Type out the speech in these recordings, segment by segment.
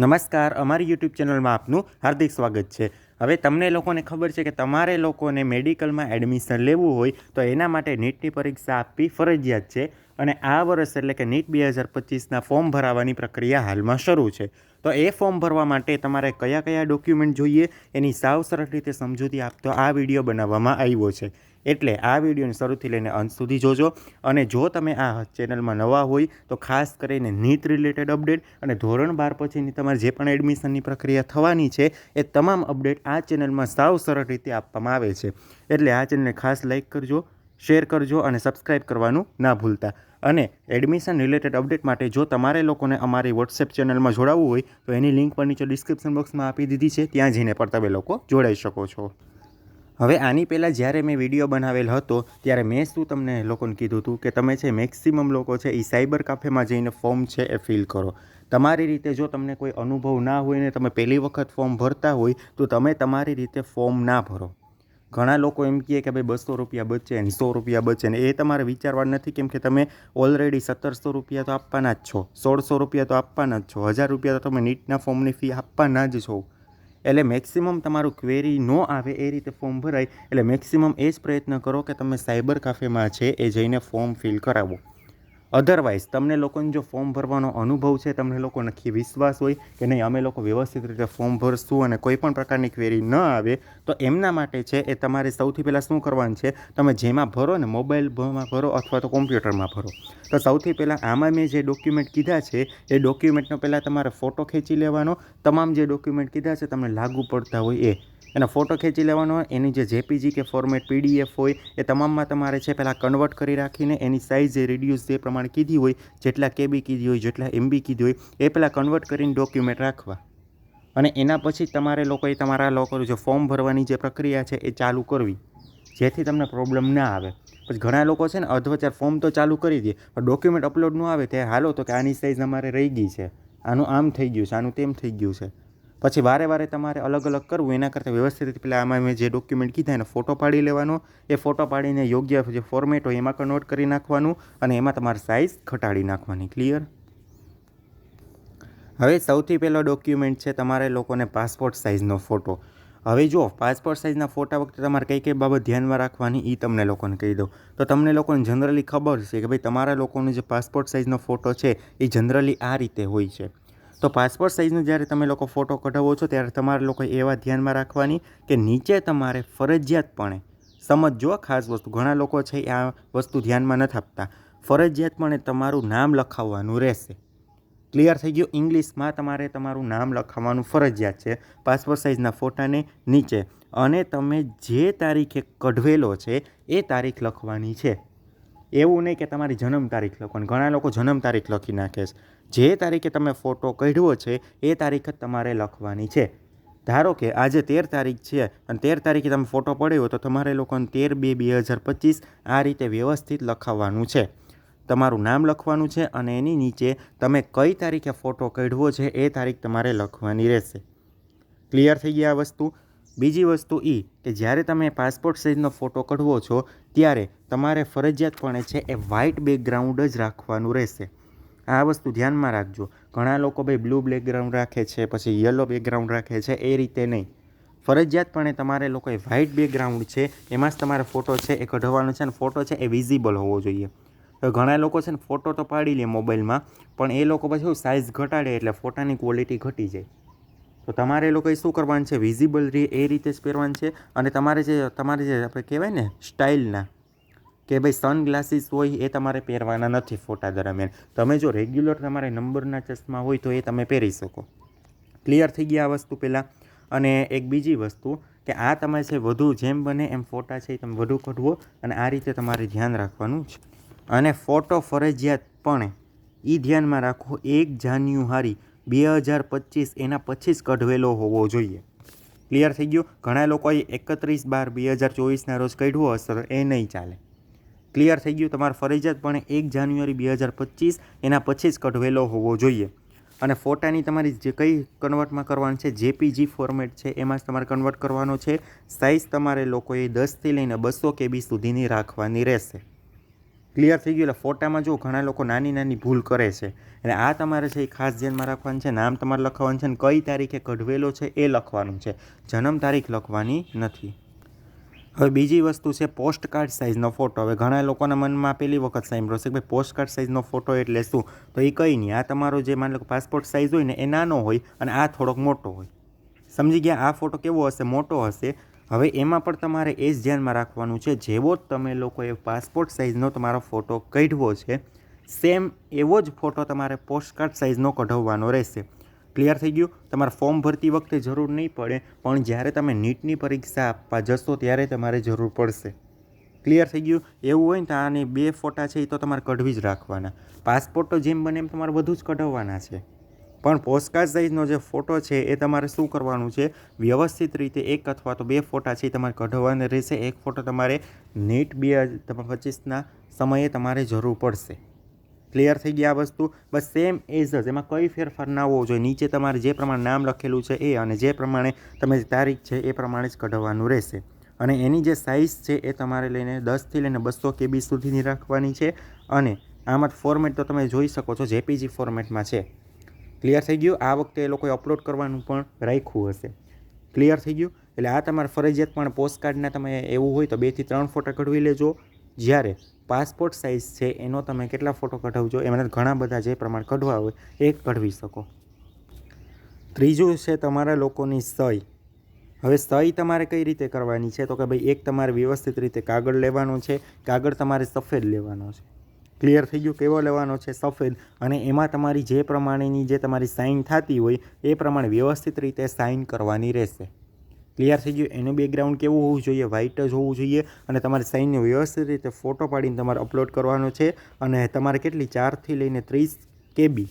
નમસ્કાર, અમારી યુટ્યુબ ચેનલમાં આપનું હાર્દિક સ્વાગત છે. હવે તમને લોકોને ખબર છે કે તમારે લોકોને મેડિકલમાં એડમિશન લેવું હોય તો એના માટે નીટની પરીક્ષા આપવી ફરજિયાત છે. અને આ વર્ષ એટલે કે નીટ બે હજાર પચીસના ફોર્મ ભરાવાની પ્રક્રિયા હાલમાં શરૂ છે. તો એ ફોર્મ ભરવા માટે તમારે કયા કયા ડોક્યુમેન્ટ જોઈએ? એની સાવ સરળ રીતે સમજૂતી આપતો આ વીડિયો બનાવવામાં આવ્યો છે. એટલે આ વિડીયોને શરૂથી લઈને અંત સુધી જોજો અને જો તમે આ ચેનલમાં નવા હોય તો ખાસ કરીને નીટ રિલેટેડ અપડેટ અને ધોરણ બાર પછીની તમારે જે પણ એડમિશનની પ્રક્રિયા થવાની છે એ તમામ અપડેટ આ ચેનલમાં સાવ સરળ રીતે આપવામાં આવે છે. એટલે આ ચેનલને ખાસ લાઇક કરજો, શેર કરજો અને સબસ્ક્રાઈબ કરવાનું ના ભૂલતા. અને એડમિશન રિલેટેડ અપડેટ માટે જો તમારે લોકોને અમારી વોટ્સએપ ચેનલમાં જોડાવવું હોય, તો એની લિંક પણ નીચે ડિસ્ક્રિપ્શન બોક્સમાં આપી દીધી છે. ત્યાં જઈને પણ તમે લોકો જોડાઈ શકો છો. હવે આની પહેલાં જ્યારે મેં વીડિયો બનાવેલ હતો, ત્યારે મેં શું તમને લોકોને કીધું હતું કે તમે છે મેક્સિમમ લોકો છે એ સાયબર કાફેમાં જઈને ફોર્મ છે એ ફિલ કરો. તમારી રીતે જો તમને કોઈ અનુભવ ના હોય ને તમે પહેલી વખત ફોર્મ ભરતા હોય, તો તમે તમારી રીતે ફોર્મ ના ભરો. ઘણા લોકો એમ કહે કે ભાઈ બસો રૂપિયા બચે ને સો રૂપિયા બચે ને, એ તમારે વિચારવાનું નથી કેમ કે તમે ઓલરેડી સત્તરસો રૂપિયા તો આપવાના જ છો, સોળસો રૂપિયા તો આપવાના જ છો, હજાર રૂપિયા તો તમે નીટના ફોર્મની ફી આપવાના જ છો. એટલે મેક્સિમમ તમારું ક્વેરી ન આવે એ રીતે ફોર્મ ભરાય, એટલે મેક્સિમમ એ જ પ્રયત્ન કરો કે તમે સાયબર કાફેમાં છે એ જઈને ફોર્મ ફિલ કરાવો. અધરવાઇઝ તમને લોકોને જો ફોર્મ ભરવાનો અનુભવ છે, તમને લોકો નક્કી વિશ્વાસ હોય કે નહીં, અમે લોકો વ્યવસ્થિત રીતે ફોર્મ ભરશું અને કોઈ પણ પ્રકારની ક્વેરી ન આવે, તો એમના માટે છે એ તમારે સૌથી પહેલાં શું કરવાનું છે, તમે જેમાં ભરો ને મોબાઈલમાં ભરો અથવા તો કોમ્પ્યુટરમાં ભરો. તો સૌથી પહેલાં આમાં મેં જે ડોક્યુમેન્ટ કીધા છે, એ ડોક્યુમેન્ટનો પહેલાં તમારે ફોટો ખેંચી લેવાનો. તમામ જે ડોક્યુમેન્ટ કીધા છે, તમને લાગુ પડતા હોય એ. એનો ફોટો ખેંચી લેવાનો હોય, એની જે જેપીજી કે ફોર્મેટ પીડીએફ હોય, એ તમામમાં તમારે છે પહેલાં કન્વર્ટ કરી રાખીને એની સાઇઝ જે રિડ્યુસ જે પ્રમાણે કીધી હોય, જેટલા કેબી કીધી હોય, જેટલા એમબી કીધી હોય, એ પહેલાં કન્વર્ટ કરીને ડોક્યુમેન્ટ રાખવા. અને એના પછી તમારે લોકોએ તમારા લોકો જે ફોર્મ ભરવાની જે પ્રક્રિયા છે એ ચાલુ કરવી. જેથી તમને પ્રોબ્લેમ ના આવે. પછી ઘણા લોકો છે ને અધવચાર ફોર્મ તો ચાલુ કરી દે, પણ ડોક્યુમેન્ટ અપલોડ ન આવે ત્યારે હાલો તો કે આની સાઇઝ અમારે રહી ગઈ છે. આનું આમ થઈ ગયું છે, આનું તેમ થઈ ગયું છે. પછી વારે વારે તમારે અલગ અલગ કરવું, એના કરતાં વ્યવસ્થિત રીતે. પહેલાં આમાં મેં જે ડોક્યુમેન્ટ કીધા એને ફોટો પાડી લેવાનો. એ ફોટો પાડીને યોગ્ય જે ફોર્મેટ હોય એમાં કન્વર્ટ કરી નાખવાનું અને એમાં તમારે સાઇઝ ઘટાડી નાખવાની. ક્લિયર હવે સૌથી પહેલો ડોક્યુમેન્ટ છે તમારે લોકોને પાસપોર્ટ સાઇઝનો ફોટો હવે જો પાસપોર્ટ સાઇઝના ફોટા વખતે તમારે કઈ કઈ બાબત ધ્યાનમાં રાખવાની એ તમને લોકોને કહી દઉં. તો તમને લોકોને જનરલી ખબર છે કે ભાઈ તમારા લોકોનો જે પાસપોર્ટ સાઇઝનો ફોટો છે, એ જનરલી આ રીતે હોય છે. તો પાસપોર્ટ સાઇઝનો જ્યારે તમે લોકો ફોટો કઢાવો છો, ત્યારે તમારે લોકો એવા ધ્યાનમાં રાખવાની કે નીચે તમારે ફરજિયાતપણે સમજો ખાસ વસ્તુ, ઘણા લોકો છે આ વસ્તુ ધ્યાનમાં નથી આપતા. ફરજિયાતપણે તમારું નામ લખાવવાનું રહેશે. ક્લિયર થઈ ગયું? ઇંગ્લિશમાં તમારે તમારું નામ લખાવવાનું ફરજિયાત છે. પાસપોર્ટ સાઇઝના ફોટાને નીચે. અને તમે જે તારીખે કઢવેલો છે, એ તારીખ લખવાની છે. એવું નહીં કે તમારી જન્મ તારીખ લખવાની. ઘણા લોકો જન્મ તારીખ લખી નાખે છે. જે તારીખે તમે ફોટો કઢવો છે, એ તારીખ જ તમારે લખવાની છે. ધારો કે આજે તેર તારીખ છે અને તેર તારીખે તમે ફોટો પડ્યો તો તમારે લોકોને તેર બે બે હજાર પચીસ આ રીતે વ્યવસ્થિત લખાવવાનું છે. તમારું નામ લખવાનું છે અને એની નીચે તમે કઈ તારીખે ફોટો કાઢવો છે એ તારીખ તમારે લખવાની રહેશે. ક્લિયર થઈ ગયા આ વસ્તુ? બીજી વસ્તુ એ કે જ્યારે તમે પાસપોર્ટ સાઇઝનો ફોટો કાઢવો છો, ત્યારે તમારે ફરજિયાતપણે છે એ વ્હાઇટ બેકગ્રાઉન્ડ જ રાખવાનું રહેશે. આ વસ્તુ ધ્યાનમાં રાખજો. ઘણા લોકો ભાઈ બ્લુ બેકગ્રાઉન્ડ રાખે છે, પછી યલો બેકગ્રાઉન્ડ રાખે છે, એ રીતે નહીં. ફરજિયાતપણે તમારે લોકોએ વ્હાઇટ બેકગ્રાઉન્ડ છે, એમાં જ તમારે ફોટો છે એ કઢવાનો છે અને ફોટો છે એ વિઝિબલ હોવો જોઈએ. તો ઘણા લોકો છે ને ફોટો તો પાડી લે મોબાઈલમાં, પણ એ લોકો પછી સાઇઝ ઘટાડે એટલે ફોટાની ક્વોલિટી ઘટી જાય. તો તમારે લોકોએ શું કરવાનું છે? વિઝિબલ રહે એ રીતે જ પહેરવાનું છે અને તમારે જે તમારે જે આપણે કહેવાય ને સ્ટાઇલના કે ભાઈ સનગ્લાસીસ હોય એ તમારે પહેરવાના નથી ફોટા દરમિયાન. તમે જો રેગ્યુલર તમારે નંબરના ચશ્મા હોય તો એ તમે પહેરી શકો. ક્લિયર થઈ ગયા આ વસ્તુ પહેલાં. અને એક બીજી વસ્તુ કે આ તમે છે વધુ જેમ બને એમ ફોટા છે એ તમે વધુ કઢવો અને આ રીતે તમારે ધ્યાન રાખવાનું છે. અને ફોટો ફરજિયાતપણે એ ધ્યાનમાં રાખો એક જાન્યુઆરી બે હજાર પચીસ એના પછી જ કઢવેલો હોવો જોઈએ. ક્લિયર થઈ ગયું? ઘણા લોકોએ એકત્રીસ બાર બે હજાર ચોવીસના રોજ કઢવો હશે એ નહીં ચાલે. ક્લિયર થઈ ગયું. તમારે ફરજિયાતપણે એક જાન્યુઆરી બે હજાર પચીસ, એના પછી જ કઢવેલો હોવો જોઈએ. અને ફોટાની તમારી જે કઈ કન્વર્ટમાં કરવાનું છે, જેપીજી ફોર્મેટ છે, એમાં જ તમારે કન્વર્ટ કરવાનો છે. સાઇઝ તમારે લોકોએ દસથી લઈને બસો કેબી સુધીની રાખવાની રહેશે. ક્લિયર થઈ ગયું. એટલે ફોટામાં જો ઘણા લોકો નાની નાની ભૂલ કરે છે, એટલે આ તમારે છે એ ખાસ ધ્યાનમાં રાખવાનું છે. નામ તમારે લખવાનું છે અને કઈ તારીખે કઢવેલો છે એ લખવાનું છે. જન્મ તારીખ લખવાની નથી. હવે બીજી વસ્તુ છે પોસ્ટ કાર્ડ સાઇઝનો ફોટો હવે ઘણા લોકોના મનમાં પહેલી વખત સાંભળ્યો છે કે પોસ્ટ કાર્ડ સાઇઝનો ફોટો એટલે શું? તો એ કંઈ નહીં. આ તમારો જે માની લો પાસપોર્ટ સાઇઝ હોય ને, એ નાનો હોય અને આ થોડોક મોટો હોય. સમજી ગયા? આ ફોટો કેવો હશે? મોટો હશે. હવે એમાં પણ તમારે એ જ ધ્યાનમાં રાખવાનું છે, જેવો જ તમે લોકોએ પાસપોર્ટ સાઇઝનો તમારો ફોટો કાઢવો છે સેમ એવો જ ફોટો તમારે પોસ્ટકાર્ડ સાઇઝનો કઢાવવાનો રહેશે. ક્લિયર થઈ ગયું. તમારે ફોર્મ ભરતી વખતે જરૂર નહીં પડે, પણ જ્યારે તમે નીટની પરીક્ષા આપવા જશો ત્યારે તમારે જરૂર પડશે. ક્લિયર થઈ ગયું? એવું હોય ને તો આને બે ફોટા છે એ તો તમારે કઢવી જ રાખવાના. પાસપોર્ટ તો જેમ બને એમ તમારે બધું જ કઢાવવાના છે. પણ પોસ્ટકાર્ડ સાઇઝનો જે ફોટો છે એ તમારે શું કરવાનું છે? વ્યવસ્થિત રીતે એક અથવા તો બે ફોટા છે એ તમારે કઢાવવાના રહેશે. એક ફોટો તમારે નીટ બે હજાર પચીસના સમયે તમારે જરૂર પડશે. ક્લિયર થઈ ગયા વસ્તુ. બસ સેમ એઝ જ એમાં કઈ ફેરફાર ના હોવો જોઈએ. નીચે તમારે જે પ્રમાણે નામ લખેલું છે એ અને જે પ્રમાણે તમે તારીખ છે એ પ્રમાણે જ કઢાવવાનું રહેશે. અને એની જે સાઇઝ છે એ તમારે લઈને દસથી લઈને બસો કેબી સુધીની રાખવાની છે. અને આમાં ફોર્મેટ તો તમે જોઈ શકો છો જેપીજી ફોર્મેટમાં છે. ક્લિયર થઈ ગયું? આ વખતે એ લોકોએ અપલોડ કરવાનું પણ રાખ્યું હશે. ક્લિયર થઈ ગયું? એટલે આ તમારે ફરજિયાત પણ પોસ્ટકાર્ડના તમે એવું હોય તો બેથી ત્રણ ફોટા કઢવી લેજો. જ્યારે પાસપોર્ટ સાઇઝ છે, એનો તમે કેટલા ફોટો કઢાવજો, એમાં ઘણા બધા જે પ્રમાણે કઢવા હોય, એ કઢવી શકો. ત્રીજું છે તમારા લોકોની સહી. હવે સહી તમારે કઈ રીતે કરવાની છે? તો કે ભાઈ, એક તમારે વ્યવસ્થિત રીતે કાગળ લેવાનો છે, કાગળ તમારે સફેદ લેવાનો છે. ક્લિયર થઈ ગયું કેવો લેવાનો છે? સફેદ. અને એમાં તમારી જે પ્રમાણેની જે તમારી સાઇન થતી હોય, એ પ્રમાણે વ્યવસ્થિત રીતે સાઇન કરવાની રહેશે. ક્લિયર થઈ ગયું. એનું બેકગ્રાઉન્ડ કેવું હોવું જોઈએ? વ્હાઇટ જ હોવું જોઈએ. અને તમારે સાઇનને વ્યવસ્થિત રીતે ફોટો પાડીને તમારે અપલોડ કરવાનો છે. અને તમારે કેટલી? ચારથી લઈને ત્રીસ કેબી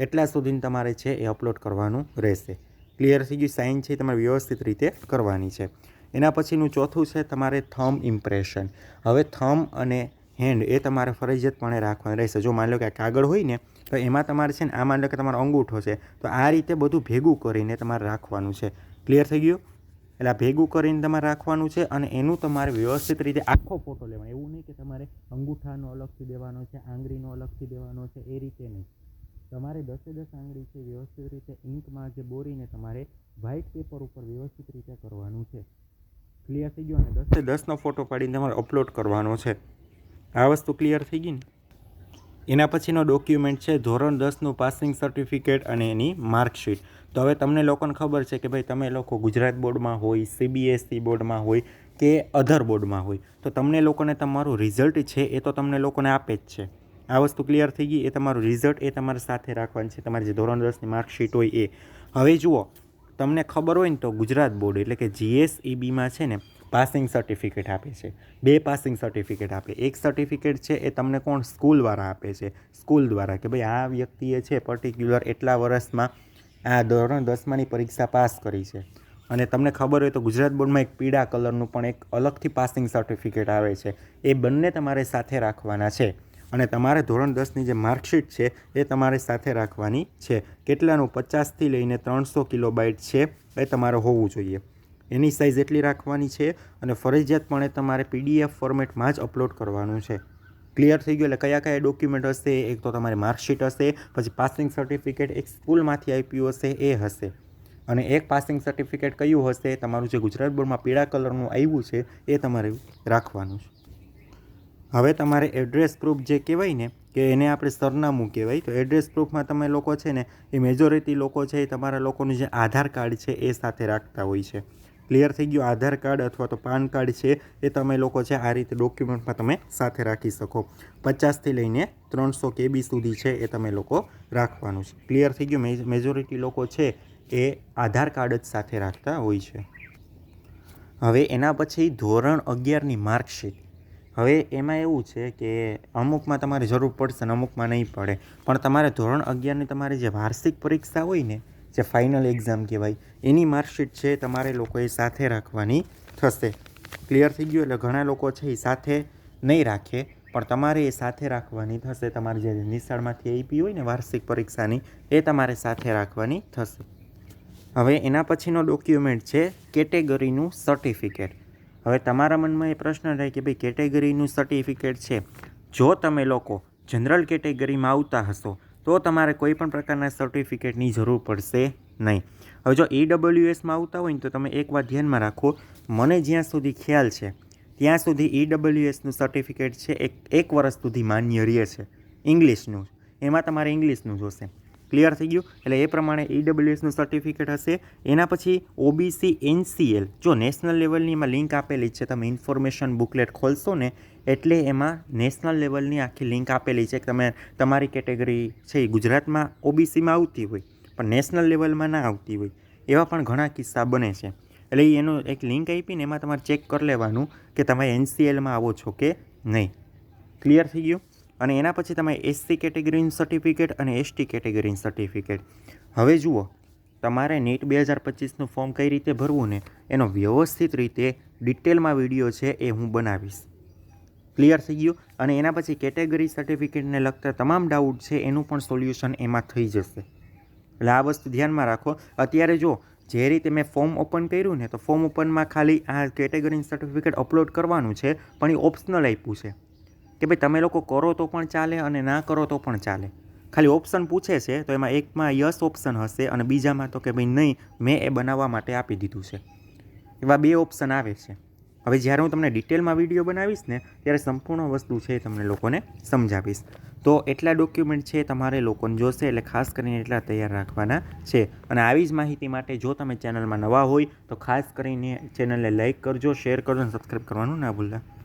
એટલા સુધીની તમારે છે એ અપલોડ કરવાનું રહેશે. ક્લિયર થઈ ગયું. સાઇન છે તમારે વ્યવસ્થિત રીતે કરવાની છે. એના પછીનું ચોથું છે તમારે થમ ઇમ્પ્રેશન હવે થમ અને હેન્ડ એ તમારે ફરજિયાતપણે રાખવાનું રહેશે. જો માની લો કે કાગળ હોય ને, તો એમાં તમારે છે ને, આ માની લો કે તમારો અંગૂઠો છે, તો આ રીતે બધું ભેગું કરીને તમારે રાખવાનું છે. ક્લિયર થઈ ગયું? એટલે ભેગું કરીને તમારે રાખવાનું છે અને એનું તમારે વ્યવસ્થિત રીતે આખો ફોટો લેવાનો. એવું નહીં કે તમારે અંગૂઠાનો અલગથી દેવાનો છે, આંગળીનો અલગથી દેવાનો છે, એ રીતે નહીં. તમારે દસે દસ આંગળી છે, વ્યવસ્થિત રીતે ઇંકમાં જે બોરીને તમારે વ્હાઇટ પેપર ઉપર વ્યવસ્થિત રીતે કરવાનું છે. ક્લિયર થઈ ગયું? અને દસે દસનો ફોટો પાડીને તમારે અપલોડ કરવાનો છે. આ વસ્તુ ક્લિયર થઈ ગઈ ને? એના પછીનો ડોક્યુમેન્ટ છે ધોરણ દસનું પાસિંગ સર્ટિફિકેટ અને એની માર્કશીટ તો હવે તમને લોકોને ખબર છે કે ભાઈ તમે લોકો ગુજરાત બોર્ડમાં હોય સીબીએસસી બોર્ડમાં હોય કે અધર બોર્ડમાં હોય, તો તમને લોકોને તમારું રિઝલ્ટ છે એ તો તમને લોકોને આપે જ છે. આ વસ્તુ ક્લિયર થઈ ગઈ, એ તમારું રિઝલ્ટ એ તમારે સાથે રાખવાનું છે, તમારી જે ધોરણ દસની માર્કશીટ હોય એ. હવે જુઓ, તમને ખબર હોય ને તો ગુજરાત બોર્ડ એટલે કે જીએસઈબીમાં છે ને પાસિંગ સર્ટિફિકેટ આપે છે. બે પાસિંગ સર્ટિફિકેટ આપે. એક સર્ટિફિકેટ છે એ તમને કોણ સ્કૂલવાળા આપે છે? સ્કૂલ દ્વારા કે ભાઈ આ વ્યક્તિએ છે પર્ટિક્યુલર એટલા વર્ષમાં આ ધોરણ દસમાની પરીક્ષા પાસ કરી છે. અને તમને ખબર હોય તો ગુજરાત બોર્ડમાં એક પીળા કલરનું પણ એક અલગથી પાસિંગ સર્ટિફિકેટ આવે છે. એ બંને તમારે સાથે રાખવાના છે. અને તમારે ધોરણ દસની જે માર્કશીટ છે એ તમારે સાથે રાખવાની છે. કેટલાનું? પચાસથી લઈને ત્રણસો કિલોબાઇટ છે એ તમારે હોવું જોઈએ. એની સાઇઝ એટલી રાખવાની છે અને ફરજિયાતપણે તમારે પીડીએફ ફોર્મેટમાં જ અપલોડ કરવાનું છે. ક્લિયર થઈ ગયું? એટલે કયા કયા ડોક્યુમેન્ટ હશે? એક તો તમારી માર્કશીટ હશે, પછી પાસિંગ સર્ટિફિકેટ એક સ્કૂલમાંથી આપ્યું હશે, એ હશે. અને એક પાસિંગ સર્ટિફિકેટ કયું હશે? તમારું જે ગુજરાત બોર્ડમાં પીળા કલરનું આવ્યું છે, એ તમારે રાખવાનું છે. હવે તમારે એડ્રેસ પ્રૂફ જે કહેવાય ને, કે એને આપણે સરનામું કહેવાય. તો એડ્રેસ પ્રૂફમાં તમે લોકો છે ને, એ મેજોરિટી લોકો છે એ તમારા લોકોનું જે આધાર કાર્ડ છે, એ સાથે રાખતા હોય છે. ક્લિયર થઈ ગયું. આધાર કાર્ડ અથવા તો પાન કાર્ડ છે એ તમે લોકો છે આ રીતે ડોક્યુમેન્ટમાં તમે સાથે રાખી શકો. પચાસથી લઈને ત્રણસો કેબી સુધી છે એ તમે લોકો રાખવાનું છે. ક્લિયર થઈ ગયું? મેજોરિટી લોકો છે એ આધાર કાર્ડ જ સાથે રાખતા હોય છે. હવે એના પછી ધોરણ અગિયારની માર્કશીટ. હવે એમાં એવું છે કે અમુકમાં તમારે જરૂર પડશે ને અમુકમાં નહીં પડે. પણ તમારે ધોરણ અગિયારની તમારી જે વાર્ષિક પરીક્ષા હોય ને જે ફાઇનલ એક્ઝામ કહેવાય, એની માર્કશીટ છે તમારે લોકોએ સાથે રાખવાની થશે. ક્લિયર થઈ ગયું? એટલે ઘણા લોકો છે એ સાથે નહીં રાખે, પણ તમારે એ સાથે રાખવાની થશે. તમારે જે નિશાળમાંથી આપી હોય ને વાર્ષિક પરીક્ષાની, એ તમારે સાથે રાખવાની થશે. હવે એના પછીનો ડોક્યુમેન્ટ છે કેટેગરીનું સર્ટિફિકેટ હવે તમારા મનમાં એ પ્રશ્ન થાય કે ભાઈ કેટેગરીનું સર્ટિફિકેટ છે. જો તમે લોકો જનરલ કેટેગરીમાં આવતા હશો તો તમારે કોઈ પણ પ્રકારના સર્ટિફિકેટની જરૂર પડશે નહીં. હવે જો ઈડબલ્યુએસમાં આવતા હોય ને તો તમે એક વાત ધ્યાનમાં રાખો, મને જ્યાં સુધી ખ્યાલ છે, ત્યાં સુધી ઈડબ્લ્યુએસનું સર્ટિફિકેટ છે એક એક વર્ષ સુધી માન્ય રહે છે, ઇંગ્લિશનું. એમાં તમારે ઇંગ્લિશનું જોશે. ક્લિયર થઈ ગયું? એટલે એ પ્રમાણે ઈડબ્લ્યુએસનું સર્ટિફિકેટ હશે. એના પછી ઓબીસી એનસીએલ જો નેશનલ લેવલની એમાં લિંક આપેલી છે, તમે ઇન્ફોર્મેશન બુકલેટ ખોલશો ને એટલે એમાં નેશનલ લેવલની આખી લિંક આપેલી છે કે તમે તમારી કેટેગરી છે એ ગુજરાતમાં ઓબીસીમાં આવતી હોય, પણ નેશનલ લેવલમાં ના આવતી હોય, એવા પણ ઘણા કિસ્સા બને છે. એટલે એનો એક લિંક આપીને એમાં તમારે ચેક કરી લેવાનું કે તમે એનસીએલમાં આવો છો કે નહીં. ક્લિયર થઈ ગયું? અને એના પછી તમે એસસી કેટેગરીનું સર્ટિફિકેટ અને એસટી કેટેગરીનું સર્ટિફિકેટ હવે જુઓ, તમારે નીટ બે હજાર પચીસનું ફોર્મ કઈ રીતે ભરવું ને, એનો વ્યવસ્થિત રીતે ડિટેલમાં વીડિયો છે એ હું બનાવીશ. ક્લિયર થઈ ગયું અને એના પછી કેટેગરી સર્ટિફિકેટને લગતા તમામ ડાઉટ છે એનું પણ સોલ્યુશન એમાં થઈ જશે. એટલે આ વસ્તુ ધ્યાનમાં રાખો. અત્યારે જો જે રીતે મેં ફોર્મ ઓપન કર્યું ને, તો ફોર્મ ઓપનમાં ખાલી આ કેટેગરી સર્ટિફિકેટ અપલોડ કરવાનું છે, પણ એ ઓપ્શનલ આપ્યું છે. કે ભાઈ તમે લોકો કરો તો પણ ચાલે અને ના કરો તો પણ ચાલે. ખાલી ઓપ્શન પૂછે છે, તો એમાં એકમાં યસ ઓપ્શન હશે અને બીજામાં તો કે ભાઈ નહીં, મેં એ બનાવવા માટે આપી દીધું છે. એવા બે ઓપ્શન આવે છે. હવે જ્યારે હું તમને ડિટેલમાં વીડિયો બનાવીશ ને, ત્યારે સંપૂર્ણ વસ્તુ છે તમને લોકોને સમજાવીશ. તો એટલા ડોક્યુમેન્ટ છે તમારે લોકોને જોશે, એટલે ખાસ કરીને એટલા તૈયાર રાખવાના છે. અને આવી જ માહિતી માટે જો તમે ચેનલમાં નવા હોય, તો ખાસ કરીને ચેનલને લાઇક કરજો શેર કરજો, અને સબસ્ક્રાઈબ કરવાનું ના ભૂલતા.